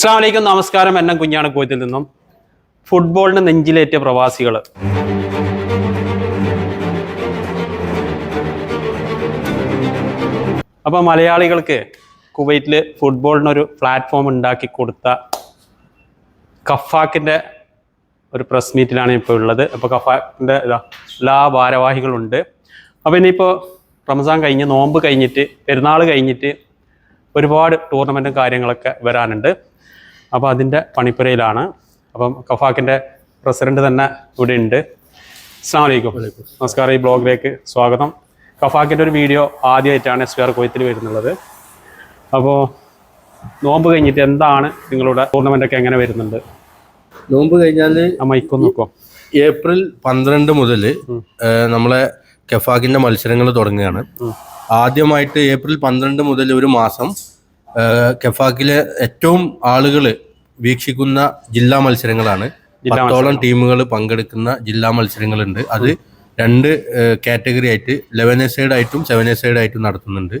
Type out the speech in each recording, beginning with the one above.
അസ്സാം വലൈക്കും നമസ്കാരം എന്നെ കുഞ്ഞാണ് കോയത്തിൽ നിന്നും. ഫുട്ബോളിന് നെഞ്ചിലേറ്റ പ്രവാസികൾ അപ്പോൾ മലയാളികൾക്ക് കുവൈറ്റിൽ ഫുട്ബോളിനൊരു പ്ലാറ്റ്ഫോം ഉണ്ടാക്കി കൊടുത്ത കഫാക്കിന്റെ ഒരു പ്രസ് മീറ്റിലാണ് ഇപ്പോൾ ഉള്ളത്. അപ്പോൾ കഫാക്കിന്റെ എല്ലാ ഭാരവാഹികളുണ്ട്. അപ്പോൾ ഇനിയിപ്പോൾ റംസാൻ കഴിഞ്ഞ് നോമ്പ് കഴിഞ്ഞിട്ട് പെരുന്നാൾ കഴിഞ്ഞിട്ട് ഒരുപാട് ടൂർണമെന്റും കാര്യങ്ങളൊക്കെ വരാനുണ്ട്. അപ്പോൾ അതിന്റെ പണിപ്പുരയിലാണ്. അപ്പം കഫാക്കിന്റെ പ്രസിഡന്റ് തന്നെ ഇവിടെ ഉണ്ട്. അസ്സാം വലൈക്കും നമസ്കാരം ഈ ബ്ലോഗിലേക്ക് സ്വാഗതം. കഫാക്കിന്റെ ഒരു വീഡിയോ ആദ്യമായിട്ടാണ് എസ് പി ആർ കൊയ്ത്തിൽ വരുന്നുള്ളത്. അപ്പോൾ നോമ്പ് കഴിഞ്ഞിട്ട് എന്താണ് നിങ്ങളുടെ ടൂർണമെന്റ് ഒക്കെ എങ്ങനെ വരുന്നുണ്ട്? നോമ്പ് കഴിഞ്ഞാൽ ആ മൈക്കൊന്ന് നോക്കോ ഏപ്രിൽ പന്ത്രണ്ട് മുതൽ നമ്മളെ കെഫാക്കിന്റെ മത്സരങ്ങൾ തുടങ്ങുകയാണ്. ആദ്യമായിട്ട് ഏപ്രിൽ പന്ത്രണ്ട് മുതൽ ഒരു മാസം കെഫാക്കിലെ ഏറ്റവും ആളുകൾ വീക്ഷിക്കുന്ന ജില്ലാ മത്സരങ്ങളാണ്. പത്തോളം ടീമുകൾ പങ്കെടുക്കുന്ന ജില്ലാ മത്സരങ്ങളുണ്ട്. അത് രണ്ട് കാറ്റഗറി ആയിട്ട് ലെവൻ സൈഡ് ആയിട്ടും സെവൻ സൈഡ് ആയിട്ടും നടത്തുന്നുണ്ട്.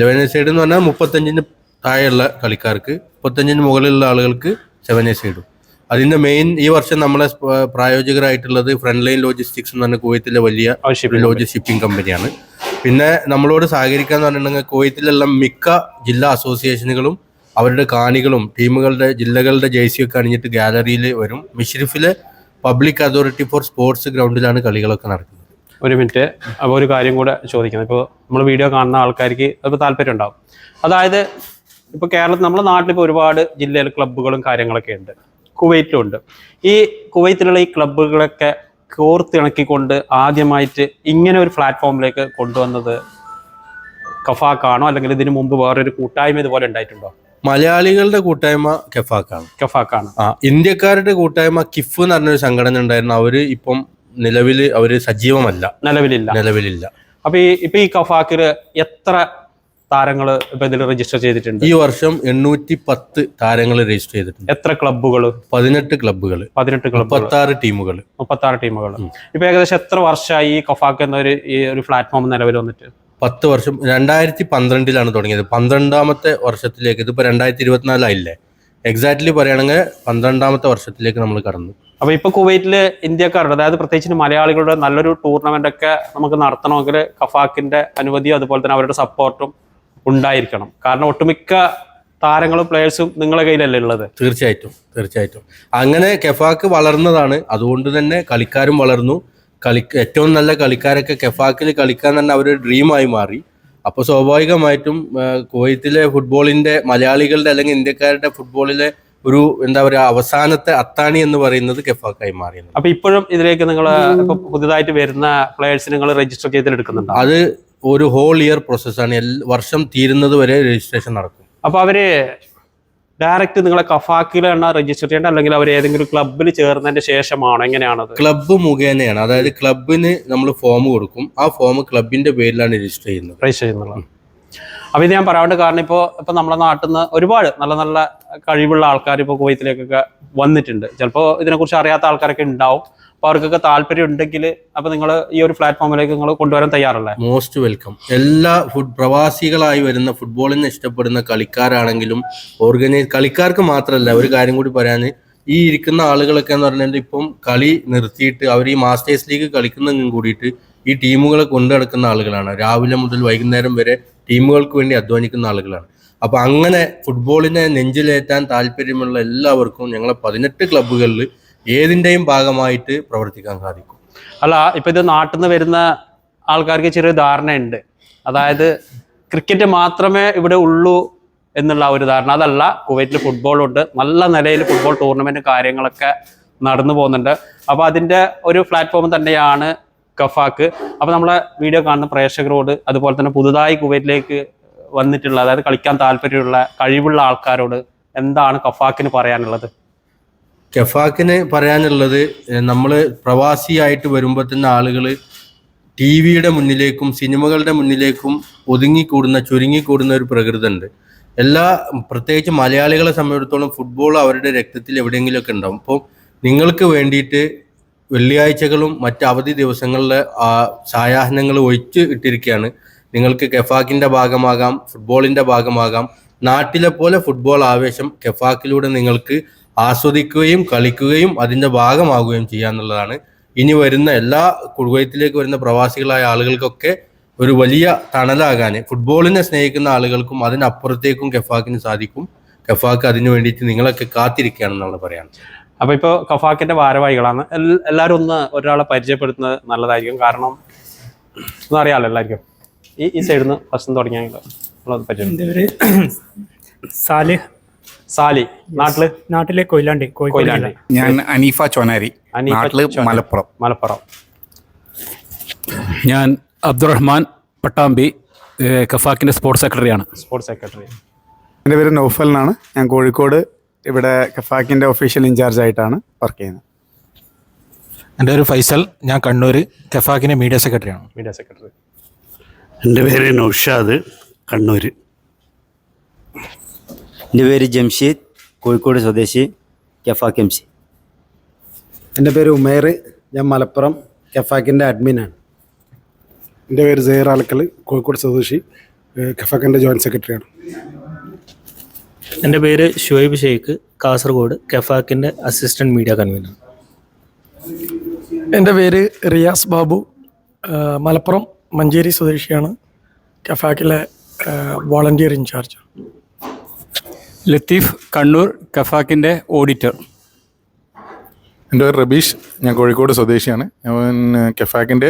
ലെവൻ സൈഡ് എന്ന് പറഞ്ഞാൽ മുപ്പത്തഞ്ചിന് താഴെയുള്ള കളിക്കാർക്ക് മുപ്പത്തഞ്ചിന് മുകളിലുള്ള ആളുകൾക്ക് സെവൻ സൈഡും. അതിന്റെ മെയിൻ ഈ വർഷം നമ്മളെ പ്രായോജകരായിട്ടുള്ളത് ഫ്രണ്ട് ലൈൻ ലോജിസ്റ്റിക്സ് എന്ന് പറഞ്ഞ കുവൈത്തിലെ വലിയ ലോജിസ്റ്റിക് ഷിപ്പിംഗ് കമ്പനിയാണ്. പിന്നെ നമ്മളോട് സഹകരിക്കാന്ന് പറഞ്ഞിട്ടുണ്ടെങ്കിൽ കുവൈത്തിലുള്ള മിക്ക ജില്ലാ അസോസിയേഷനുകളും അവരുടെ കാണികളും ടീമുകളുടെ ജില്ലകളുടെ ജേഴ്സിയൊക്കെ അണിഞ്ഞിട്ട് ഗാലറിയിൽ വരും. മിഷ്രിഫിലെ പബ്ലിക് അതോറിറ്റി ഫോർ സ്പോർട്സ് ഗ്രൗണ്ടിലാണ് കളികളൊക്കെ നടക്കുന്നത്. ഒരു മിനിറ്റ്. അപ്പോൾ ഒരു കാര്യം കൂടെ ചോദിക്കുന്നത് ഇപ്പോൾ നമ്മൾ വീഡിയോ കാണുന്ന ആൾക്കാർക്ക് അപ്പോൾ താല്പര്യം ഉണ്ടാവും. അതായത് ഇപ്പോൾ കേരളത്തിൽ നമ്മുടെ നാട്ടിൽ ഇപ്പോൾ ഒരുപാട് ജില്ലയിൽ ക്ലബ്ബുകളും കാര്യങ്ങളൊക്കെ ഉണ്ട്. കുവൈറ്റിലുണ്ട്. ഈ കുവൈത്തിലുള്ള ഈ ക്ലബ്ബുകളൊക്കെ കോർത്തിണക്കിക്കൊണ്ട് ആദ്യമായിട്ട് ഇങ്ങനെ ഒരു പ്ലാറ്റ്ഫോമിലേക്ക് കൊണ്ടുവന്നത് കഫാക്കാണോ? അല്ലെങ്കിൽ ഇതിനു മുമ്പ് വേറൊരു കൂട്ടായ്മ ഇതുപോലെ ഉണ്ടായിട്ടുണ്ടോ? മലയാളികളുടെ കൂട്ടായ്മ കെഫാക്കാണ്. കെഫാക്കാണ്. ആ ഇന്ത്യക്കാരുടെ കൂട്ടായ്മ കിഫ് എന്ന് പറഞ്ഞൊരു സംഘടന ഉണ്ടായിരുന്നു. അവർ ഇപ്പം നിലവിൽ അവർ സജീവമല്ല. നിലവിലില്ല. നിലവിലില്ല. അപ്പൊ ഈ ഇപ്പൊ ഈ കഫാക്കിൽ എത്ര താരങ്ങൾ ഇപ്പൊ ഇതിൽ രജിസ്റ്റർ ചെയ്തിട്ടുണ്ട്? ഈ വർഷം എണ്ണൂറ്റി പത്ത് താരങ്ങൾ രജിസ്റ്റർ ചെയ്തിട്ടുണ്ട്. എത്ര ക്ലബ്ബുകൾ പതിനെട്ട് ക്ലബ്ബുകൾ പതിനെട്ട് ക്ലബ്ബുകൾ മുപ്പത്താറ് ടീമുകൾ മുപ്പത്താറ് ടീമുകൾ ഇപ്പൊ ഏകദേശം എത്ര വർഷമായി ഈ കഫാക്ക് എന്ന ഒരു ഈ ഒരു പ്ലാറ്റ്ഫോം നിലവിൽ വന്നിട്ട്? പത്ത് വർഷം രണ്ടായിരത്തി പന്ത്രണ്ടിലാണ് തുടങ്ങിയത്. പന്ത്രണ്ടാമത്തെ വർഷത്തിലേക്ക് ഇതിപ്പോ രണ്ടായിരത്തി ഇരുപത്തിനാലായില്ലേ എക്സാക്ട്ലി പറയുകയാണെങ്കിൽ പന്ത്രണ്ടാമത്തെ വർഷത്തിലേക്ക് നമ്മൾ കടന്നു. അപ്പൊ ഇപ്പൊ കുവൈറ്റിൽ ഇന്ത്യക്കാരുടെ അതായത് പ്രത്യേകിച്ച് മലയാളികളുടെ നല്ലൊരു ടൂർണമെന്റ് ഒക്കെ നമുക്ക് നടത്തണമെങ്കിൽ കഫാക്കിന്റെ അനുമതിയും അതുപോലെ തന്നെ അവരുടെ സപ്പോർട്ടും ഉണ്ടായിരിക്കണം. കാരണം ഒട്ടുമിക്ക താരങ്ങളും പ്ലേയേഴ്സും നിങ്ങളുടെ കയ്യിലല്ലേ ഉള്ളത്? തീർച്ചയായിട്ടും തീർച്ചയായിട്ടും. അങ്ങനെ കെഫാക്ക് വളർന്നതാണ്. അതുകൊണ്ട് തന്നെ കളിക്കാരും വളർന്നു. കളി ഏറ്റവും നല്ല കളിക്കാരൊക്കെ കെഫാക്കിൽ കളിക്കാൻ തന്നെ അവർ ഡ്രീമായി മാറി. അപ്പോൾ സ്വാഭാവികമായിട്ടും കുവൈത്തിലെ ഫുട്ബോളിന്റെ മലയാളികളുടെ അല്ലെങ്കിൽ ഇന്ത്യക്കാരുടെ ഫുട്ബോളിലെ ഒരു എന്താ പറയുക അവസാനത്തെ അത്താണി എന്ന് പറയുന്നത് കെഫാക്കായി മാറിയത് അപ്പൊ ഇപ്പോഴും ഇതിലേക്ക് നിങ്ങൾ പുതിയതായിട്ട് പുതുതായിട്ട് വരുന്ന പ്ലേയേഴ്സ് നിങ്ങൾ രജിസ്റ്റർ ചെയ്തിട്ട് എടുക്കുന്നുണ്ട് അത് ഒരു ഹോൾ ഇയർ പ്രോസസ്സാണ് വർഷം തീരുന്നത് വരെ രജിസ്ട്രേഷൻ നടക്കും. അപ്പോൾ അവർ ഡയറക്റ്റ് നിങ്ങളെ കഫാക്കിലാണ് രജിസ്റ്റർ ചെയ്യേണ്ടത് അല്ലെങ്കിൽ അവർ ഏതെങ്കിലും ക്ലബിൽ ചേർന്നതിന് ശേഷമാണോ? എങ്ങനെയാണത്? ക്ലബ്ബ് മുഖേനയാണ്. അതായത് ക്ലബിന് നമ്മൾ ഫോം കൊടുക്കും. ആ ഫോം ക്ലബിന്റെ പേരിലാണ് രജിസ്റ്റർ ചെയ്യുന്നത്. രജിസ്റ്റർ ചെയ്യുന്നുള്ളത് അപ്പൊ ഇത് ഞാൻ പറയാണ്ട് കാരണം ഇപ്പോൾ ഇപ്പൊ നമ്മുടെ നാട്ടിൽ നിന്ന് ഒരുപാട് നല്ല നല്ല കഴിവുള്ള ആൾക്കാർ ഇപ്പോൾ കുവൈത്തിലേക്കൊക്കെ വന്നിട്ടുണ്ട്. ചിലപ്പോൾ ഇതിനെക്കുറിച്ച് അറിയാത്ത ആൾക്കാരൊക്കെ ഉണ്ടാവും. അപ്പൊ അവർക്കൊക്കെ താല്പര്യം ഉണ്ടെങ്കിൽ അപ്പൊ നിങ്ങൾ ഈ ഒരു പ്ലാറ്റ്ഫോമിലേക്ക് നിങ്ങൾ കൊണ്ടുവരാൻ തയ്യാറല്ലേ? മോസ്റ്റ് വെൽക്കം എല്ലാ ഫുഡ് പ്രവാസികളായി വരുന്ന ഫുട്ബോളിനെ ഇഷ്ടപ്പെടുന്ന കളിക്കാരാണെങ്കിലും ഓർഗനൈസ് കളിക്കാർക്ക് മാത്രമല്ല ഒരു കാര്യം കൂടി പറയാൻ ഈ ഇരിക്കുന്ന ആളുകളൊക്കെ എന്ന് പറഞ്ഞാൽ ഇപ്പം കളി നിർത്തിയിട്ട് അവർ ഈ മാസ്റ്റേഴ്സ് ലീഗ് കളിക്കുന്നതിനും കൂടിയിട്ട് ഈ ടീമുകളെ കൊണ്ടു നടക്കുന്ന ആളുകളാണ്. രാവിലെ മുതൽ വൈകുന്നേരം വരെ ടീമുകൾക്ക് വേണ്ടി അധ്വാനിക്കുന്ന ആളുകളാണ്. അപ്പോൾ അങ്ങനെ ഫുട്ബോളിനെ നെഞ്ചിലേറ്റാൻ താല്പര്യമുള്ള എല്ലാവർക്കും ഞങ്ങളെ പതിനെട്ട് ക്ലബ്ബുകളിൽ ഏതിന്റെയും ഭാഗമായിട്ട് പ്രവർത്തിക്കാൻ സാധിക്കും. അല്ല ഇപ്പൊ ഇത് നാട്ടിൽ നിന്ന് വരുന്ന ആൾക്കാർക്ക് ചെറിയ ധാരണയുണ്ട്. അതായത് ക്രിക്കറ്റ് മാത്രമേ ഇവിടെ ഉള്ളൂ എന്നുള്ള ഒരു ധാരണ. അതല്ല കുവൈറ്റിൽ ഫുട്ബോളുണ്ട് നല്ല നിലയിൽ ഫുട്ബോൾ ടൂർണമെന്റ് കാര്യങ്ങളൊക്കെ നടന്നു പോകുന്നുണ്ട്. അപ്പോൾ അതിന്റെ ഒരു പ്ലാറ്റ്ഫോം തന്നെയാണ് കഫാക്ക്. അപ്പോൾ നമ്മളെ വീഡിയോ കാണുന്ന പ്രേക്ഷകരോട് അതുപോലെ തന്നെ പുതുതായി കുവൈറ്റിലേക്ക് വന്നിട്ടുള്ള അതായത് കളിക്കാൻ താല്പര്യമുള്ള കഴിവുള്ള ആൾക്കാരോട് എന്താണ് കഫാക്കിന് പറയാനുള്ളത്? കെഫാക്കിന് പറയാനുള്ളത് നമ്മൾ പ്രവാസിയായിട്ട് വരുമ്പോൾ തന്നെ ആളുകൾ ടി വിയുടെ മുന്നിലേക്കും സിനിമകളുടെ മുന്നിലേക്കും ഒതുങ്ങിക്കൂടുന്ന ചുരുങ്ങിക്കൂടുന്ന ഒരു പ്രകൃതമുണ്ട് എല്ലാ പ്രത്യേകിച്ച് മലയാളികളെ സംബന്ധിച്ചിടത്തോളം ഫുട്ബോൾ അവരുടെ രക്തത്തിൽ എവിടെയെങ്കിലുമൊക്കെ ഉണ്ടാവും. അപ്പോൾ നിങ്ങൾക്ക് വേണ്ടിയിട്ട് വെള്ളിയാഴ്ചകളും മറ്റ് അവധി ദിവസങ്ങളിലെ സായാഹ്നങ്ങൾ ഒഴിച്ച് ഇട്ടിരിക്കുകയാണ്. നിങ്ങൾക്ക് കെഫാക്കിന്റെ ഭാഗമാകാം ഫുട്ബോളിന്റെ ഭാഗമാകാം. നാട്ടിലെ പോലെ ഫുട്ബോൾ ആവേശം കെഫാക്കിലൂടെ നിങ്ങൾക്ക് ആസ്വദിക്കുകയും കളിക്കുകയും അതിന്റെ ഭാഗമാകുകയും ചെയ്യാന്നുള്ളതാണ് ഇനി വരുന്ന എല്ലാ കുടുവയത്തിലേക്ക് വരുന്ന പ്രവാസികളായ ആളുകൾക്കൊക്കെ ഒരു വലിയ തണലാകാൻ ഫുട്ബോളിനെ സ്നേഹിക്കുന്ന ആളുകൾക്കും അതിനപ്പുറത്തേക്കും കെഫാക്കിന് സാധിക്കും. കെഫാക്ക് അതിനു വേണ്ടിയിട്ട് നിങ്ങളൊക്കെ കാത്തിരിക്കുകയാണെന്നാണ് പറയാൻ അപ്പൊ ഇപ്പോൾ കഫാക്കിന്റെ ഭാരവാഹികളാണ്. എല്ലാവരും ഒന്ന് ഒരാളെ പരിചയപ്പെടുത്തുന്നത് നല്ലതായിരിക്കും. കാരണം ഒന്നും എല്ലാവർക്കും. ഈ ഈ സൈഡിൽ നിന്ന് ഫസ്റ്റ് തുടങ്ങിയാൽ പരിചയം. സാലിഹ് സാലി. നാട്ടിൽ? നാട്ടിലെ കൊയിലാണ്ടി കൊയിലാണ്ടി. ഞാൻ അനീഫ ചോനാരി. നാട്ടിൽ മലപ്പുറം. മലപ്പുറം. ഞാൻ അബ്ദുറഹ്മാൻ പട്ടാമ്പി കഫാക്കിന്റെ സ്പോർട്സ് സെക്രട്ടറിയാണ്. Sports secretary. എന്റെ പേര് നൗഫൽ എന്നാണ് ഞാൻ കോഴിക്കോട് ഇവിടെ കഫാക്കിന്റെ ഒഫീഷ്യൽ ഇൻചാർജ് ആയിട്ടാണ് വർക്ക് ചെയ്യുന്നത്. എന്റെ പേര് ഫൈസൽ. ഞാൻ കണ്ണൂർ കഫാക്കിന്റെ മീഡിയ സെക്രട്ടറി ആണ്. മീഡിയ സെക്രട്ടറി എന്റെ പേര് നൗഷാദ് കണ്ണൂർ എന്റെ പേര് ജംഷീദ് കോഴിക്കോട് സ്വദേശി കെഫാക്ക് എം സി. എന്റെ പേര് ഉമേർ. ഞാൻ മലപ്പുറം കെഫാക്കിന്റെ അഡ്മിനാണ് എന്റെ പേര് സെയർ ആലക്കൽ കോഴിക്കോട് സ്വദേശി കഫാക്കിന്റെ ജോയിന്റ് സെക്രട്ടറിയാണ് എന്റെ പേര് ഷുഹൈബ് ഷെയ്ഖ് കാസർഗോഡ് കെഫാക്കിന്റെ അസിസ്റ്റന്റ് മീഡിയ കൺവീനർ. എന്റെ പേര് റിയാസ് ബാബു മലപ്പുറം മഞ്ചേരി സ്വദേശിയാണ്. കെഫാക്കിലെ volunteer in charge Latheef Kannur കഫാക്കിന്റെ auditor. എന്റെ പേര് റബീഷ് ഞാൻ കോഴിക്കോട് സ്വദേശിയാണ്. ഞാൻ കെഫാക്കിന്റെ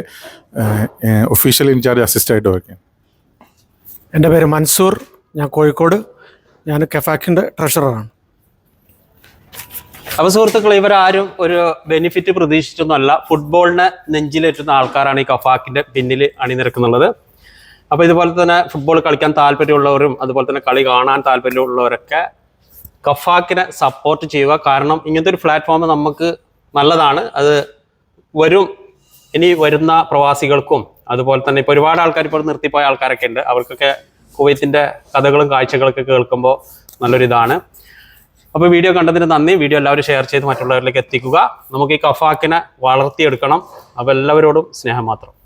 ഒഫീഷ്യൽ ഇൻചാർജ് അസിസ്റ്റായിട്ട് വർക്ക് എന്റെ പേര് മൻസൂർ ഞാൻ കോഴിക്കോട്. ഞാൻ കെഫാക്കിന്റെ ട്രഷററാണ്. അപ്പൊ സുഹൃത്തുക്കൾ ഇവരാരും ഒരു ബെനിഫിറ്റ് പ്രതീക്ഷിച്ചൊന്നുമല്ല. ഫുട്ബോളിനെ നെഞ്ചിലേറ്റുന്ന ആൾക്കാരാണ് ഈ കഫാക്കിന്റെ പിന്നിൽ അണിനിരക്കുന്നുള്ളത്. അപ്പൊ ഇതുപോലെ തന്നെ ഫുട്ബോൾ കളിക്കാൻ താല്പര്യമുള്ളവരും അതുപോലെ തന്നെ കളി കാണാൻ താല്പര്യമുള്ളവരൊക്കെ കഫാക്കിനെ സപ്പോർട്ട് ചെയ്യുക. കാരണം ഇങ്ങനത്തെ ഒരു പ്ലാറ്റ്ഫോം നമുക്ക് നല്ലതാണ്. അത് വരും. ഇനി വരുന്ന പ്രവാസികൾക്കും അതുപോലെ തന്നെ ഇപ്പോൾ ഒരുപാട് ആൾക്കാർ ഇപ്പോൾ നിർത്തിപ്പോയ ആൾക്കാരൊക്കെ ഉണ്ട്. അവർക്കൊക്കെ കുവൈത്തിന്റെ കഥകളും കാഴ്ചകളൊക്കെ കേൾക്കുമ്പോൾ നല്ലൊരു ഇതാണ്. അപ്പോൾ വീഡിയോ കണ്ടതിന് നന്ദി. വീഡിയോ എല്ലാവരും ഷെയർ ചെയ്ത് മറ്റുള്ളവരിലേക്ക് എത്തിക്കുക. നമുക്ക് ഈ കഫാക്കിനെ വളർത്തിയെടുക്കണം. അപ്പോൾ എല്ലാവരോടും സ്നേഹം മാത്രം.